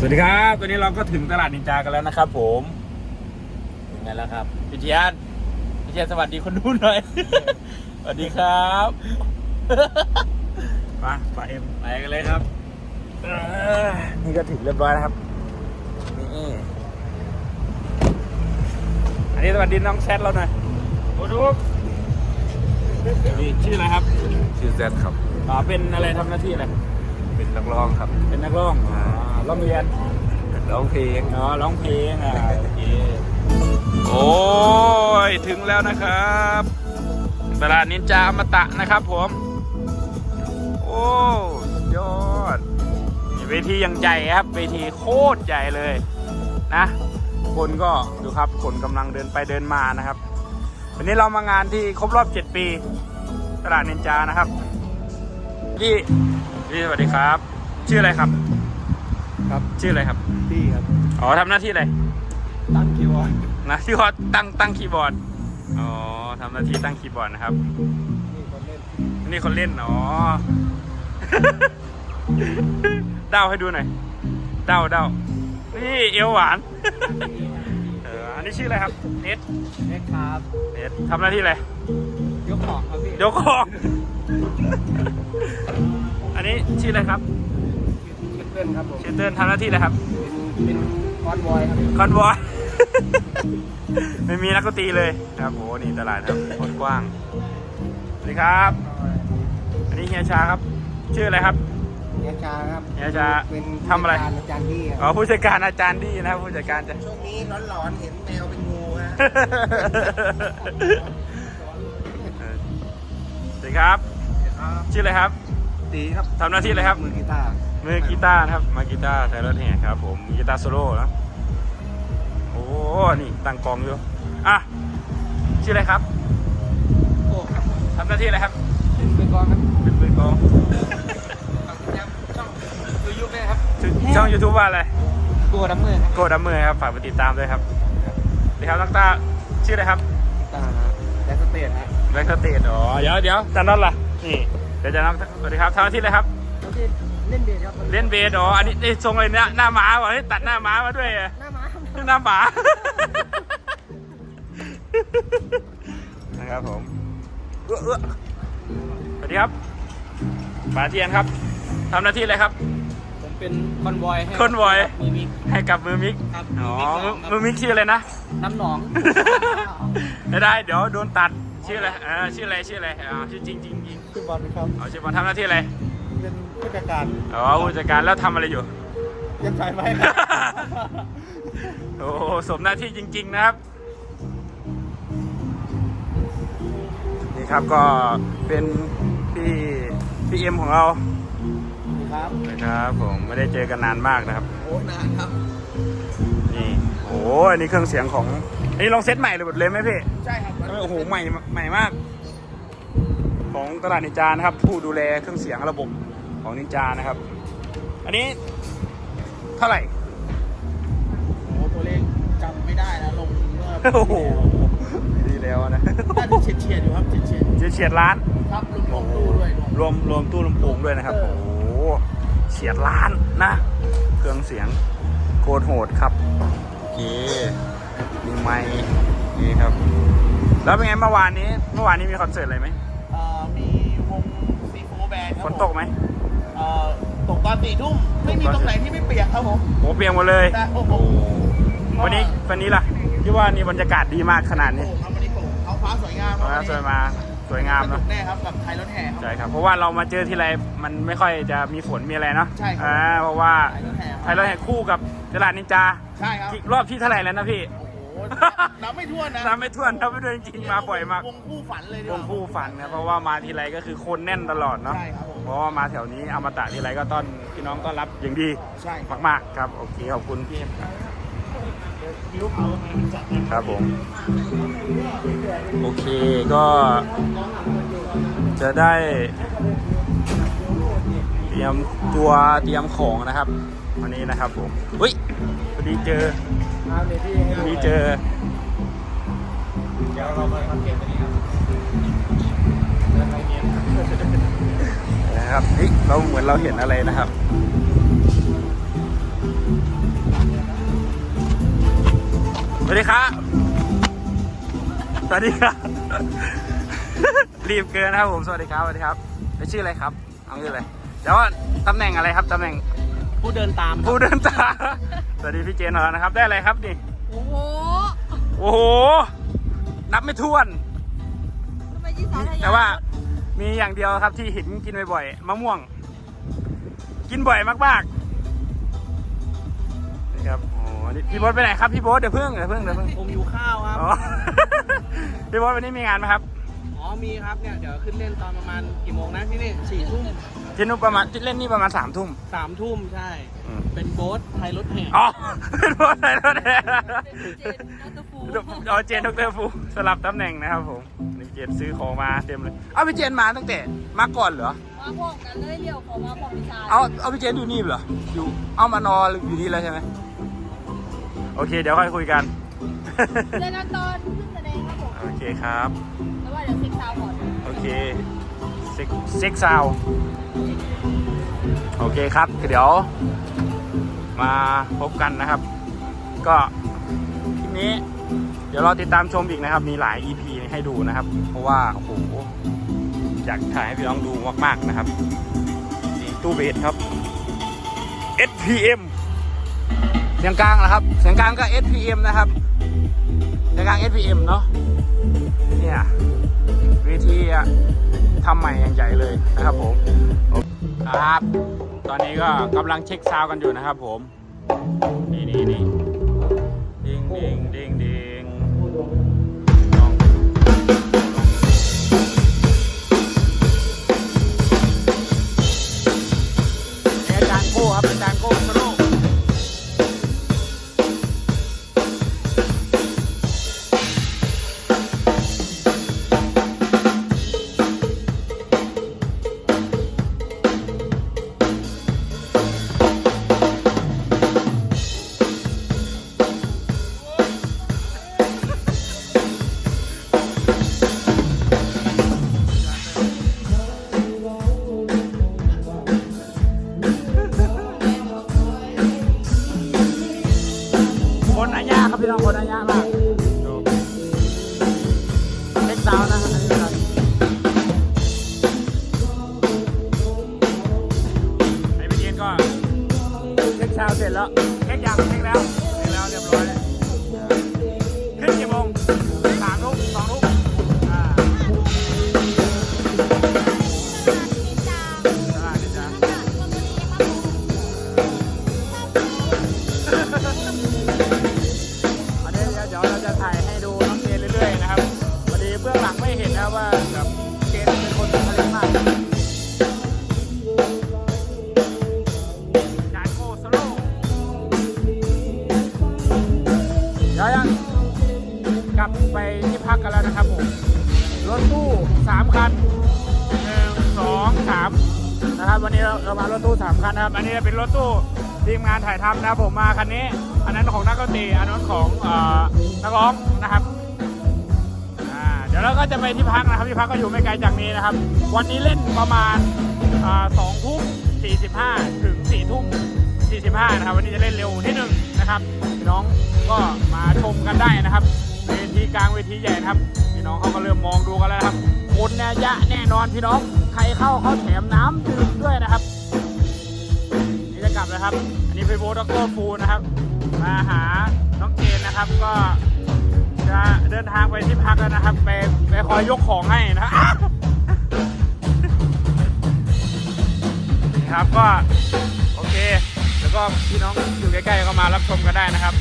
สวัสดีครับตอนนี้เราก็ถึงตลาดนินจากันแล้วนะครับ ผมถึงกันแล้วครับพิเชียนพิเชียนสวัสดีคนดูหน่อย สวัสดีครับมาไปเอ็มไปกันเลยครับเอ้อนี่ก็ถึงเรียบร้อยแล้วครับนี่อันนี้สวัสดีน้องแซดเราหน่อยโอ้ดูนี่ชื่ออะไรครับชื่อแซดครับอ๋อเป็นอะไรทำหน้าที่อะไรเป็นนักร้องครับ เป็นนักร้องอ๋อ ร้องเรียนร้องเพลงอ๋อร้องเพลงอะโอเคโอ้ยถึงแล้วนะครับตลาดนินจาอมตะนะครับผม โอ้ยอดนี่เวทียังใหญ่ครับเวทีโคตรใหญ่เลยนะ คนก็ดูครับคนกำลังเดินไปเดินมานะครับ วันนี้เรามางานที่ครบรอบ 7 ปี ตลาดนินจานะครับพี่พี่สวัสดีครับ ชื่ออะไรครับ ครับชื่ออะไรครับพี่ครับ อ๋อทำหน้าที่อะไร ตั้งคิวร์ดนะที่ว่าตั้งตั้งคีย์บอร์ด อ๋อทำหน้าที่ตั้งคีย์บอร์ดนะครับ นี่คนเล่นนี่คนเล่น อ๋อ เด้าให้ดูหน่อย เด้าเด้านี่เอวหวาน เอออันนี้ชื่ออะไรครับ เน็ตเล็กครับเน็ตทำหน้าที่อะไร ยกของครับพี่ยกของอันนี้ชื่ออะไรครับชื่อเต้นครับผมชื่อเติ้ลทำหน้าที่อะไรครับ เป็นเป็นคอนบอยครับ คอนวอย ไม่มีนักดนตรีเลยนะครับโหนี่ตลาดครับโคตรกว้าง สวัสดีครับ อันนี้เฮียชาครับ ชื่ออะไรครับ เฮียชาครับเฮียชาเป็นทำอะไรผู้จัดการอาจารย์พี่คอ๋อรับผู้จัดการอาจารย์ดีนะครับผู้จัดการจะ ช่วงนี้ร้อนๆเห็นแมวเป็นงูฮะ สวัสดีครับ ชื่ออะไรครับ ตีครับทำหน้าที่อะไรครับ มือกีตาร์ มือกีตาร์นะครับ มากีตาร์ไทยรถแห่ครับผมมือกีตาร์โซโล่นะโอ้นี่ตั้งกองอยู่อะชื่ออะไรครับโอ้ครับทำหน้าที่อะไรครับเป็นมือกลองครับเป็นมือกองช่องยูยูเลยครับชื่อช่องยูทูบว่าอะไรกลัวดัมเมอร์ครับโกดัมเมอร์ครับฝากไปติดตามด้วยครับสวัสดีครับน้องตาชื่ออะไรครับตาแดนสเตทฮะแบ็กสเตจอ๋อเดี๋ยวเดี๋ยวจันนัทล่ะนี่เดี๋ยวจะน้องสวัสดีครับทำหน้าที่อะไรครับเขาที่ เล่นเบสครับเล่นเบสอ๋ออันนี้ไอ้ทรงอะไรเนี่ยหน้าหมาว่ะเฮ้ยตัดหน้าหมามาด้วยอะหน้าม้าครับหน้าหมานะครับผมเอื้อเอื้อสวัสดีครับป๋าเทียนครับทำหน้าที่อะไรครับ ผมเป็นคอนบอยให้คอนวอย มือมีให้กับมือมิกครับอ๋อมือมิกครับมือมิกชื่ออะไรนะน้ำหนองไม่ได้เดี๋ยวโดนตัดชื่ออะไรอ่าชื่ออะไรชื่ออะไรอ่าชื่อจริงจริงจริงคือบอลครับอ๋อชื่อบอลทำหน้าที่อะไรเป็น ผู้จัดการอ๋อผู้จัดการแล้วทำอะไรอยู่ ยังสายไฟโอ้โหสมหน้าที่จริง ๆ นะครับ นี่ครับก็เป็นพี่พี่เอ็มของเราครับ นะครับผมไม่ได้เจอกันนานมากนะครับ โอ้นานครับ นี่โอ้โหอันนี้เครื่องเสียงของอันนี้ลองเซตใหม่เลยหมดเลยไหมพี่ใช่ครับโอ้โหใหม่ใหม่มาก ของตลาดนินจานะครับ ผู้ดูแลเครื่องเสียงระบบ ของนินจานะครับ อันนี้เท่าไหร่โอ้ตัวเลขจำไม่ได้นะลงเมื่อโอ้โหดีแล้วนะน่าจะเฉียดเฉียดๆอยู่ครับเฉียดเฉียดจะเฉียดล้าน ๆครับลงลงตู้ด้วยรวมรวมรวมตู้ลำโพงด้วยนะครับโอ้โหเฉียดล้านนะ เครื่องเสียงโคตรโหดครับ โอเคมีไมค์นี่ครับ แล้วเป็นไงเมื่อวานนี้ เมื่อวานนี้มีคอนเสิร์ตอะไรไหมเอ่อมีวงซีโฟแบนด์คฝรับนตกไหม เอ่อตกตอนสี่ทุ่มไม่มีตรงไหนที่ไม่เปียกครับผมโหเปลี่ยนหมดเลย แต่โอ้โหวันนี้วันนี้ล่ะที่ว่านี่บรรยากาศดีมากขนาดโอ้นี้โหครับวันนี้โปร่งท้องฟ้าสวยงามครับฟ้าวันนี้สวยมาสวยงามสนุเนาะกแน่ครับกับไทยรถแห่ครับ ใช่ครับเพราะว่าเรามาเจอที่ไรมันไม่ค่อยจะมีฝนมีอะไรเนาะใช่ครับ อ่าเพราะว่าไทยรถแห่ไทยเราแห่คู่กับตลาดนินจาใช่ครับ รอบที่เท่าไหร่แล้วนะพี่โอ้โห นับไม่ถ้วนนะน้ำไม่ท่วนน้ำไม่ท่วนจริงๆมาบ่อยมากวงคู่ฝันเลยดีวกงว่า คู่ฝันนะเพราะว่ามาทีไรก็คือคนแน่นตลอดเนาะใช่ครับผม เพราะว่ามาแถวนี้อมตะทีไรก็ต้อนพี่น้องต้อนรับอย่างดีใช่ครับมากๆครับโอเคขอบคุณพี่เอ็มครับยุคเอาจัดนะครับผม โอเคก็จะได้ เตรียมตัวเตรียมของนะครับ วันนี้นะครับผมอุ้ยพอดีเจอ มีเจอ เดี๋ยวเรามาทำเกมกันนี้ครับนะครับฮ้เราเหมือนเราเห็นอะไรนะครับสวัสดีครับสวัสดีครับ รีบเกินนะครับผม สวัสดีครับ สวัสดีครับ ชื่ออะไรครับ เอาชื่ออะไร แล้วตำแหน่งอะไรครับ ตำแหน่ง ผู้เดินตามครับผู้เดินตามสวัสดีพี่เจนของเรานะครับ ได้อะไรครับนี่ โอ้โหโอ้โห นับไม่ถ้วน ทำไมยี่สาวทะยนแต่ว่ามีอย่างเดียวครับที่เห็นกินบ่อยๆมะม่วง กินบ่อยมากๆนี่ครับโอ้นี่พี่โบ๊ทไปไหนครับพี่โบ๊ทเดี๋ยวเพิ่งเดี๋ยวเพิ่งเดี๋ยวเพิ่งผมอยู่ข้าวครับ อ๋อ พี่โบ๊ทวันนี้มีงานไหมครับ อ๋อมีครับเนี่ยเดี๋ยวขึ้นเล่นตอนประมาณกี่โมงนะที่นี่สี่ทุ่มที่นู่นประมาณที่เล่นนี่ประมาณสามทุ่ม สามทุ่มใช่ อืม เป็นโบ๊ทไทยรถแห่อ๋อเป็นโบ๊ทอะไรรถแห่เจนนัตฟูเอาเจนดรฟูสลับตำแหน่งนะครับผมนี่เจนซื้อของมาเต็มเลย เอาพี่เจนมาตั้งแต่มาก่อนเหรอ มาพร้อมกันเลยเดี๋ยวขอมาพร้อมพิชายเอาเอาพี่เจนอยู่นี่เหรอ อยู่ เอามานอนอยู่นี่แล้วใช่ไหมโอเค เดี๋ยวค่อยคุยกัน เจอกันตอนขึ้นแสดงครับผม โอเคครับแล้วว่าเดี๋ยวเซ็กซาวก่อนโอเคเซ็กเซ็กซาวโอเคครับ เดี๋ยว มาพบกันนะครับ ก็คลิปนี้ เดี๋ยวเราติดตามชมอีกนะครับ มีหลาย EP ให้ดูนะครับ เพราะว่าโอ้โหอยากถ่ายให้พี่น้องดูมาก ๆ นะครับนี่ตู้เบสครับ SPM เสียงกลางนะครับ เสียงกลางก็ SPM นะครับ SPM เนาะเนี่ยเวทีอะทำใหม่อย่างใหญ่เลยนะครับผมครับ ตอนนี้ก็กำลังเช็คซาวกันอยู่นะครับผม นี่นี่นี่ดิงดิงดิง ดี๋ยวยังกลับไปที่พักกันแล้วนะครับผม รถตู้สามคันหนึ่งสองสามนะครับวันนี้เราเรามารถตู้สามคันนะครับ อันนี้เป็นรถตู้ทีมงานถ่ายทำนะครับผมมาคันนี้ อันนั้นของนักดนตรีอันนั้นของเอ่อนักร้องนะครับเดี๋ยวเราก็จะไปที่พักนะครับที่พักก็อยู่ไม่ไกลจากนี้นะครับ วันนี้เล่นประมาณสองทุ่มสี่สิบห้าถึงสี่ทุ่มสี่สิบห้านะครับ วันนี้จะเล่นเร็วนิดนึง นะครับพี่น้องก็มาชมกันได้นะครับ เวทีกลางเวทีใหญ่นะครับพี่น้องเขาก็เริ่มมองดูกันแล้วครับคนเนี่ยยะแน่นอนพี่น้องใครเข้าเขาแถมน้ำดื่มด้วยนะครับนี่จะกลับแล้วครับ อันนี้เป็นโบด็อกเตอร์ฟูนะครับ มาหาน้องเจนนะครับ ก็จะเดินทางไปที่พักแล้วนะครับ ไปไปคอยยกของให้นะนี่ครับก็ ก็พี่น้องอยู่ใกล้ๆก็มารับชมกันได้นะครับ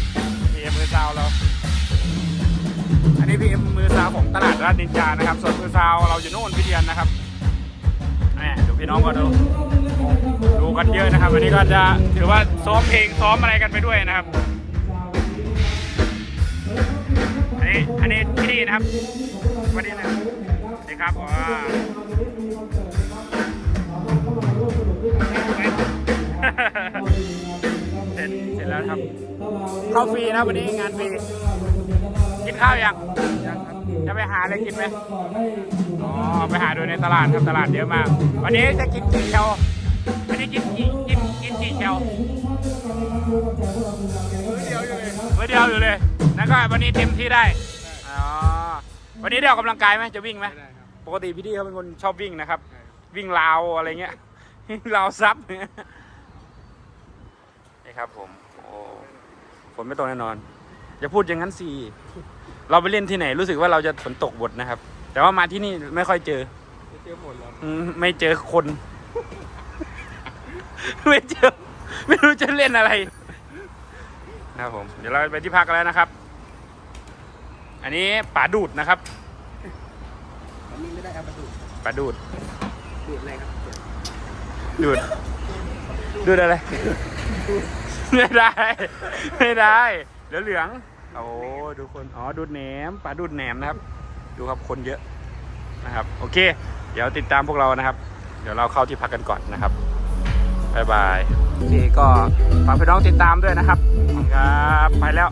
พีเอ็มมือซาวเรา อันนี้พีเอ็มมือซาวของตลาดราชนินจานะครับ ส่วนมือซาวเราอยู่โน่นพิเทียนนะครับแหม่ดี๋ยวพี่น้องก็ดูดูกันเยอะนะครับ วันนี้ก็จะถือว่าซ้อมเพลงซ้อมอะไรกันไปด้วยนะครับ อันนี้อันนี้ที่นี่นะครับวันนี้นะครับนี่ครับอ๋อ เข้าฟรีนะวันนี้งานฟรีกินข้าวยังจะไปหาอะไรกินไหมอ๋อไปหาดูในตลาดครับตลาดเยอะมาก วันนี้จะกินกี่เชลวันนี้กินกี่กินกินกี่เชลมือเดียวอยู่เลยเดียวอยู่เลยแล้วก็วันนี้เต็มที่ได้อ๋อวันนี้ได้ออกกำลังกายไหมจะวิ่งไหมปกติพี่ดีเขาเป็นคนชอบวิ่งนะครับ วิ่งราวอะไรเงี้ยวิ่งราวซับเนี่ยนี่ครับผม ฝนไม่ตกแน่นอน อย่าพูดอย่างนั้นสิเราไปเล่นที่ไหน รู้สึกว่าเราจะฝนตกบดนะครับ แต่ว่ามาที่นี่ไม่ค่อยเจอจะเจอหมดแล้วอืมไม่เจอคน ไม่เจอ ไม่รู้จะเล่นอะไรนะครับผม เดี๋ยวเราไปที่พักกันแล้วนะครับ อันนี้ป่าดูดนะครับอันนี้ไม่ได้เอามาดูดป่าดูดดูดอะไรครับดูดดูดอะไร ไม่ได้ ไม่ได้เหลือเหลือง โอ้ดูคน อ๋อ ดูดแหนมปลาดูดแหนมนะครับ ดูครับคนเยอะนะครับ โอเค เดี๋ยวติดตามพวกเรานะครับ เดี๋ยวเราเข้าที่พักกันก่อนนะครับบายบายโอเคก็ฝากพี่น้องติดตามด้วยนะครับขอบคุณครับ ไปแล้ว